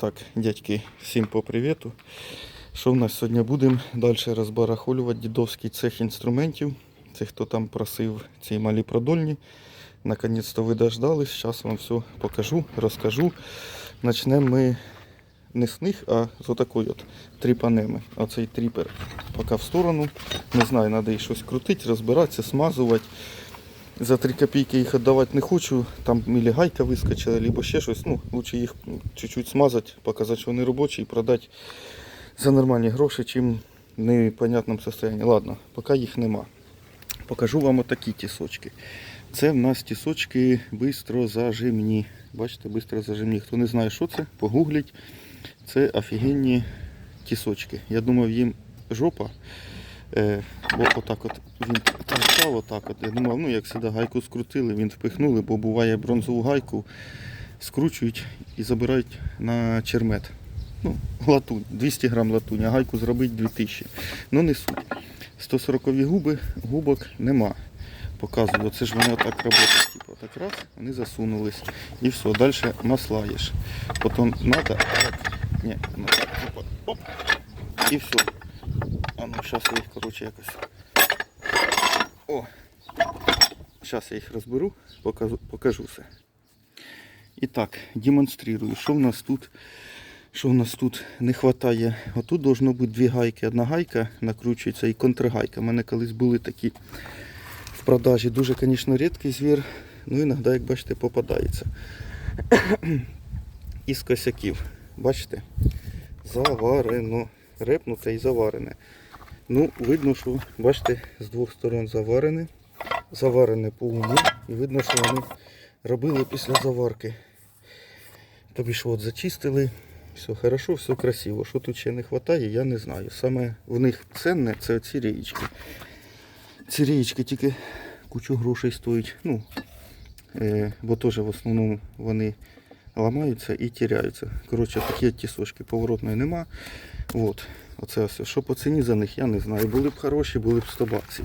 Так, дядьки, всім по привіту. Що в нас сьогодні будемо далі розбарахолювати дідовський цех інструментів. Це хто там просив ці малі продольні. Наконець-то ви дождались. Зараз вам все покажу, розкажу. Почнемо ми не з них, а з отакої от тріпанеми. Оцей тріпер поки в сторону. Не знаю, треба і щось крутити, розбиратися, смазувати. За 3 копійки їх віддавати не хочу. Там мілі гайка вискочила, або ще щось. Ну, лучше їх чуть-чуть смазати, показати, що вони робочі і продати за нормальні гроші, чим в непонятному стані. Ладно, поки їх нема. Покажу вам отакі тісочки. Це в нас тісочки бистрозажимні. Бачите, бистрозажимні. Хто не знає, що це, погугліть. Це офігенні тісочки. Я думав, їм жопа. Е, отак от він торчав, отак от. Я думав, ну як завжди гайку скрутили, він впихнули, бо буває бронзову гайку скручують і забирають на чермет. Ну, латунь, 200 грам латунь, а гайку зробить 2000. Ну не суть. 140 губи, губок нема. Показую, це ж вони отак працюють. Типу, так раз, вони засунулись. І все, далі маслаєш. Потім треба. Ні, опа, оп, і все. А ну, зараз я їх, коротше, якось. О! Зараз я їх розберу, покажу, покажу все. І так, демонструю, що в нас тут. Що в нас тут не вистачає? Отут должно бути дві гайки. Одна гайка накручується і контргайка. У мене колись були такі в продажі. Дуже, звісно, рідкий звір. Ну іноді, як бачите, попадається. Із косяків. Бачите? Заварено. Репнуте і заварене. Ну, видно, що, бачите, з двох сторон заварене. Заварене по уму. І видно, що вони робили після заварки. Тобі ж от зачистили. Все хорошо, все красиво. Що тут ще не вистачає, я не знаю. Саме в них ценне це оці рієчки. Ці рієчки тільки кучу грошей стоять. Ну, е, бо теж в основному вони ламаються і тіряються. Коротше, такі тісочки поворотної нема. От. Оце все. Що по ціні за них, я не знаю. Були б хороші, були б 100 баксів.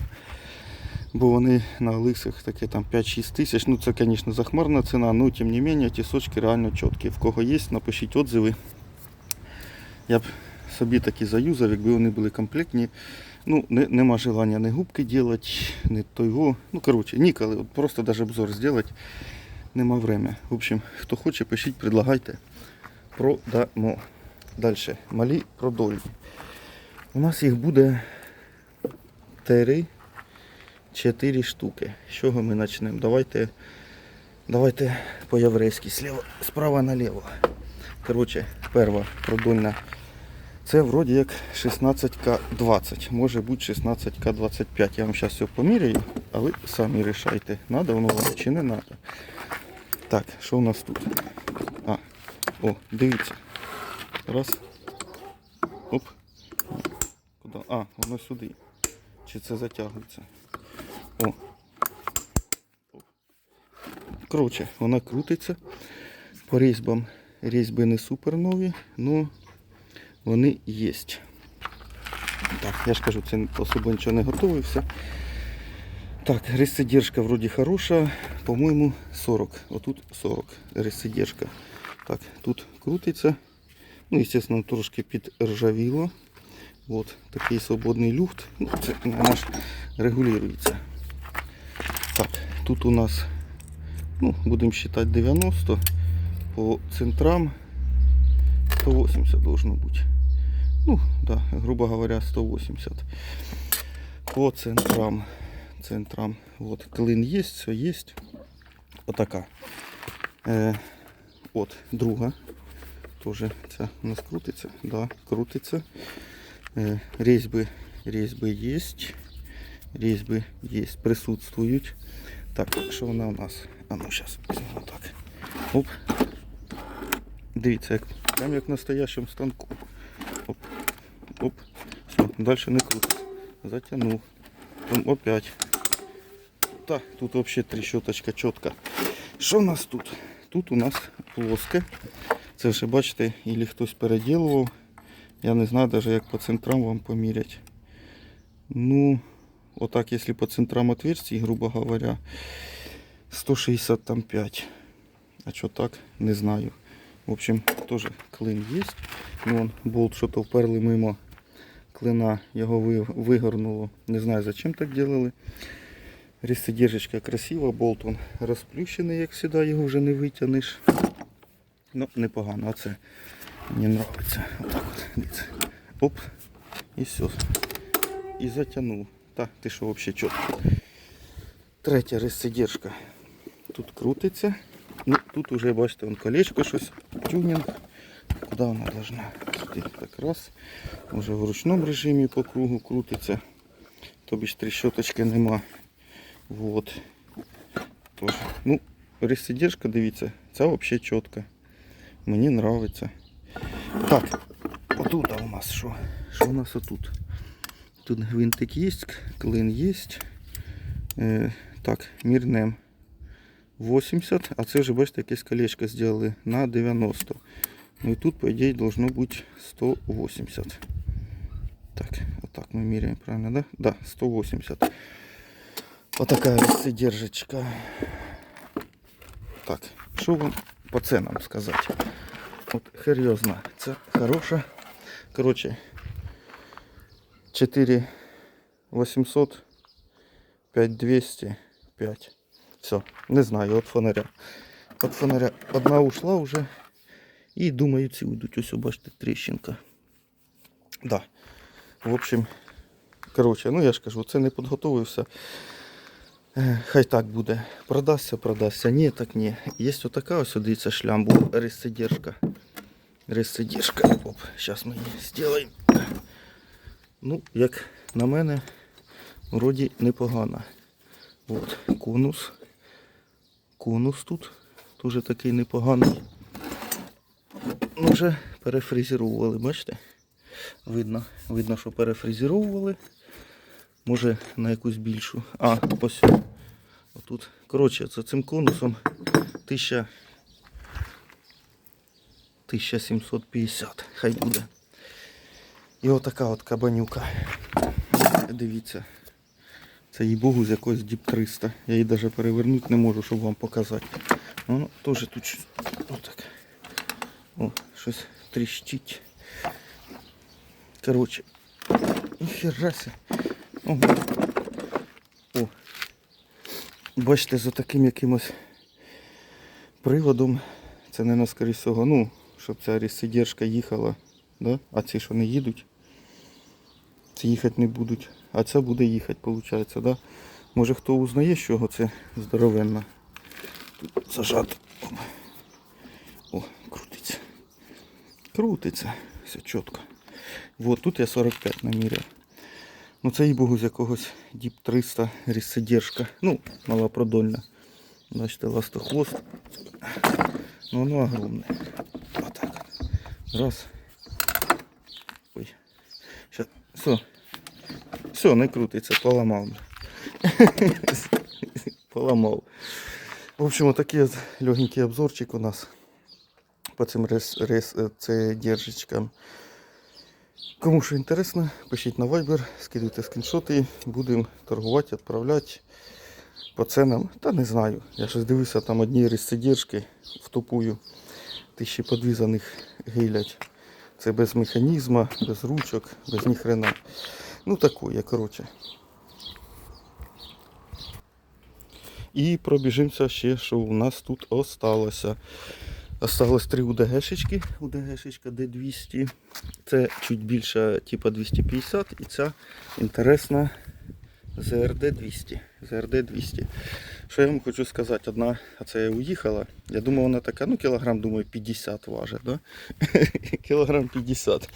Бо вони на Олексах таке там 5-6 тисяч. Ну це, звісно, захмарна ціна, але тим не менше тісочки реально чіткі. В кого є, напишіть отзиви. Я б собі такі заюзав, якби вони були комплектні. Ну, не, нема желання не губки робити, не того. Ну, коротше, ніколи. Просто навіть обзор зробити. Нема время. В общем, хто хоче, пишіть, предлагайте. Продамо. Далі. Малі продольні. У нас їх буде 3 4 штуки. З чого ми почнемо? Давайте, давайте по-єврейськи. Справа наліво. Коротше, перша продольна. Це вроді як 16К20. Може бути 16К25. Я вам зараз все поміряю, а ви самі рішайте, надо воно вам чи не треба. Так, що у нас тут? А, о, дивіться. Раз. Оп. Куди? А, воно сюди. Чи це затягується? О. Коротше, вона крутиться. По різьбам різьби не супер нові, але вони є. Так, я ж кажу, це особо нічого не готовився. Так, ресидержка вроді хороша, по-моєму 40. Отут 40 ресидержка. Так, тут крутиться. Ну, звісно, трошки підржавіло. От такий свободний люфт. Ну, це наш регулюється. Так, тут у нас, ну, будемо вважати 90 по центрам 180 должно бути. Ну, да, грубо говоря, 180. По центрам. Центрам. Вот, клин є, все є. Отака. Е, от, друга. Тоже ця у нас крутиться. Да, крутиться. Е, різьби, різьби є. Різьби є, присутствують. Так, що вона у нас? А ну зараз візьмемо так. Оп. Дивіться, як, прям як в настоящому станку. Оп. Оп. Все, далі не крутиться. Затягнув. Потім опять. Так, тут взагалі трещоточка чітка. Що у нас тут? Тут у нас плоске. Це вже бачите, ілі хтось переділував. Я не знаю навіть як по центрам вам поміряти. Ну, отак, якщо по центрам отверстий, грубо говоря, 165. А що так, не знаю. В общем, теж клин є. Ну, болт що то вперли мимо клина, його вигорнуло. Не знаю, зачем так делали. Різцедержечка красива, болт он розплющений, як завжди, його вже не витягнеш. Ну, непогано, а це мені подобається. Отак от, дивіться. Оп, і все. І затягнув. Так, ти що взагалі чітко. Третя різцедержка. Тут крутиться. Ну, тут уже, бачите, вон колечко щось, тюнінг. Куди вона должна? Так раз. Уже в ручному режимі по кругу крутиться. Тобі ж тріщоточки нема. Вот. Тож, ну, ресидержка, дивіться, це взагалі чітко. Мені нравиться. Так, отут у нас що? Що у нас отут? Тут гвинтик є, клин є. Е, так, мірнем 80, а це вже бачите, якесь колечко зробили на 90. Ну і тут, по ідеї, должно бути 180. Так, отак ми міряємо, правильно, да? Да, 180. Отака сидержечка. Так, що вам по ценам сказати? От зна. Це хороша. Коротше, 4 800, 5 200, 5. Все, не знаю, от фонаря. От фонаря одна ушла вже. І думаю, ці уйдуть. Ось, бачите, тріщинка. Да. В общем, коротше, ну я ж кажу, це не підготовився. Е, Хай так буде. Продасться, продасться. Ні, так ні. Є отака ось, дивіться, шлямбу, ресидержка. Ресидержка. Оп, зараз ми її зробимо. Ну, як на мене, вроді непогано. От, конус. Конус тут. Дуже такий непоганий. Ну, вже перефрезерували, бачите? Видно, видно, що перефрезеровували. Може на якусь більшу. А, ось. Отут. Коротше, за цим конусом 1000... 1750. Хай буде. І отака от кабанюка. Дивіться. Це їй богу з якогось діп 300. Я її навіть перевернути не можу, щоб вам показати. Воно теж тут отак. О, щось тріщить. Коротше. Ніхера ся. О. Бачите, за таким якимось приводом. Це не скоріше всього, ну, щоб ця ресидержка їхала. Да? А ці що не їдуть. Ці їхати не будуть. А ця буде їхати, виходить, да? Може хто узнає, з чого це здоровенна. Тут зажато. О, крутиться. Крутиться. Все чітко. Вот тут я 45 наміряв. Ну це і богу з якогось Діп 300 різсидержка. Ну, малопродольна. Бачите, ластохвост. Ну воно огромне. Отак. Раз. Ой. Щас. Все. Все, не крутиться, поламав. Поламав. В общем, отакий от легенький обзорчик у нас по цим рес, рес, е, це держечкам. Кому що інтересно, пишіть на Viber, скидуйте скріншоти, будемо торгувати, відправляти по ценам. Та не знаю. Я щось дивився, там одні різцедержки втопую. Тисячі подвізаних гилять. Це без механізму, без ручок, без ніхрена. Ну такое, коротше. І пробіжимося ще, що у нас тут осталося. Осталось три УДГшечки. УДГшечка D200. Це чуть більше, типа 250. І ця інтересна ZRD 200. ZRD 200. Що я вам хочу сказати, одна, а це я уїхала. Я думав, вона така, ну кілограм, думаю, 50 важить, да? кілограм 50.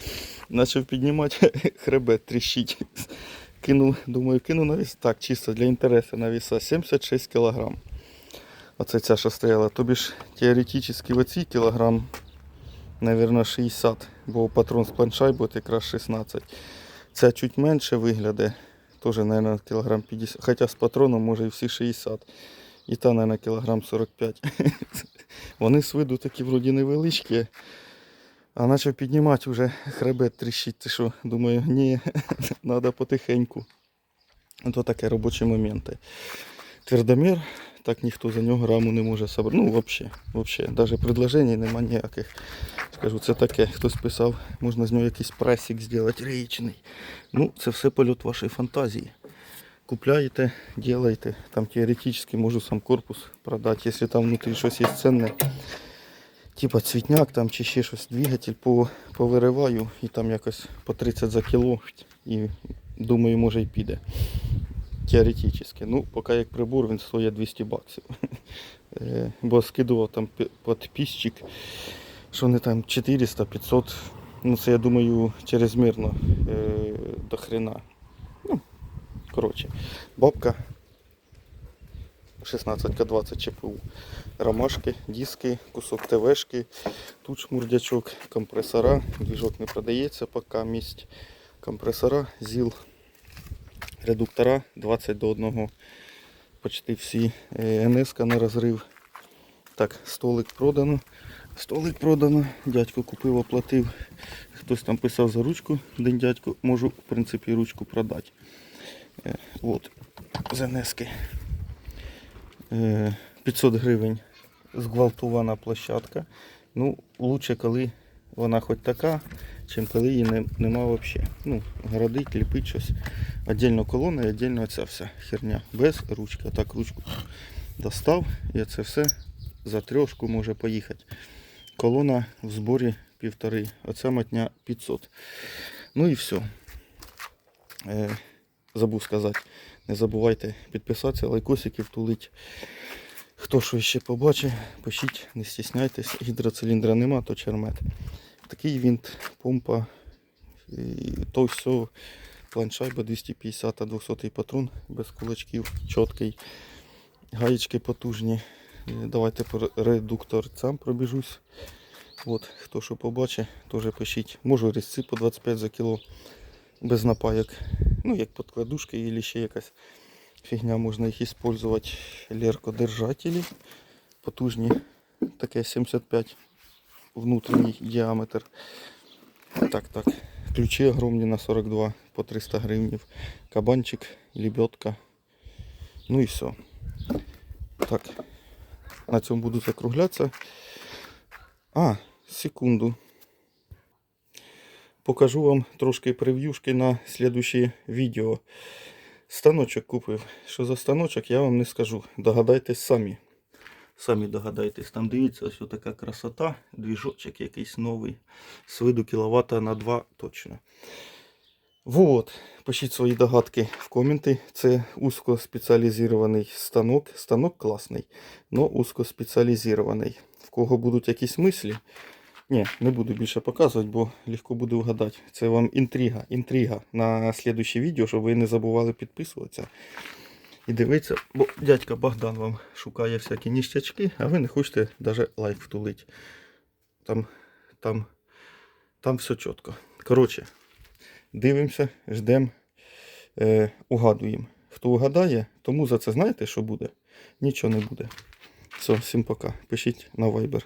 Почав піднімати хребет, тріщить. Кинув, думаю, кину на віс. Так, чисто для інтересу на віса 76 кілограм. Оце ця, що стояла. Тобі ж теоретично оці кілограм, мабуть, 60, бо патрон з планшайбу якраз 16. Ця чуть менше виглядає. Теж, мабуть, кілограм 50. Хоча з патроном може і всі 60. І та, мабуть, кілограм 45. Вони з виду такі вроді невеличкі. А почав піднімати вже хребет тріщить. Ти що? Думаю, ні, треба потихеньку. То таке робочі моменти. Твердомір так ніхто за нього граму не може собрати. Ну, взагалі, взагалі. Навіть предложень нема ніяких. Скажу, це таке. Хтось писав, можна з нього якийсь пресік зробити річний. Ну, це все польот вашої фантазії. Купляєте, делаєте. Там теоретично можу сам корпус продати, якщо там внутрі щось є ценне. Типа цвітняк там чи ще щось, двигатель по, повириваю і там якось по 30 за кіло. І думаю, може й піде. Теоретично. Ну, поки як прибор він стоїть 200 баксів. Е, Бо скидував там пі- підписчик, що вони там 400-500. Ну це я думаю чрезмірно е, до хрена. Ну, коротше, бабка 16К20 ЧПУ. Ромашки, диски, кусок ТВшки, тут шмурдячок, компресора, двіжок не продається, поки місць. Компресора, ЗІЛ, редуктора 20 до 1, почти всі. Е, НС на розрив. Так, столик продано. Столик продано. Дядько купив, оплатив. Хтось там писав за ручку, день дядько, можу в принципі ручку продати. Е, От, з НСки. Е, 500 гривень зґвалтована площадка. Ну, лучше, коли вона хоч така, чим коли її не, нема взагалі. Ну, городить, ліпить щось. Отдельно колона і отдельно ця вся херня. Без ручки. А Так ручку достав і це все за трьошку може поїхати. Колона в зборі півтори. Оця матня 500. Ну і все. Е, забув сказати. Не забувайте підписатися, лайкосики втулить. Хто що ще побачить, пишіть, не стісняйтесь. Гідроциліндра нема, то чермет. Такий винт, помпа, то все, планшайба 250 200 патрон без кулачків, чіткий, гаєчки потужні. Е, Давайте по редукторцям пробіжусь. От, хто що побачить, теж пишіть. Можу різці по 25 за кіло без напаяк. Ну, як подкладушки або ще якась фігня, можна їх використовувати. Леркодержателі потужні. Таке 75 внутрішній діаметр. Так, так. Ключі огромні на 42 по 300 гривнів. Кабанчик, лебедка. Ну і все. Так. На цьому буду закруглятися. А, секунду. Покажу вам трошки прев'юшки на слідуще відео. Станочок купив. Що за станочок, я вам не скажу. Догадайтесь самі. Самі догадайтесь. Там дивіться, ось така красота. Двіжочок якийсь новий. З виду кіловата на 2 точно. Вот. Пишіть свої догадки в коменти. Це узкоспеціалізований станок. Станок класний, але узкоспеціалізований. В кого будуть якісь мислі, ні, не буду більше показувати, бо легко буде вгадати. Це вам інтрига, інтрига на слідуще відео, щоб ви не забували підписуватися. І дивитися, бо дядька Богдан вам шукає всякі ніштячки, а ви не хочете навіть лайк втулити. Там, там, там все чітко. Коротше, дивимося, ждемо, е, угадуємо. Хто угадає, тому за це знаєте, що буде? Нічого не буде. Все, всім пока. Пишіть на Viber.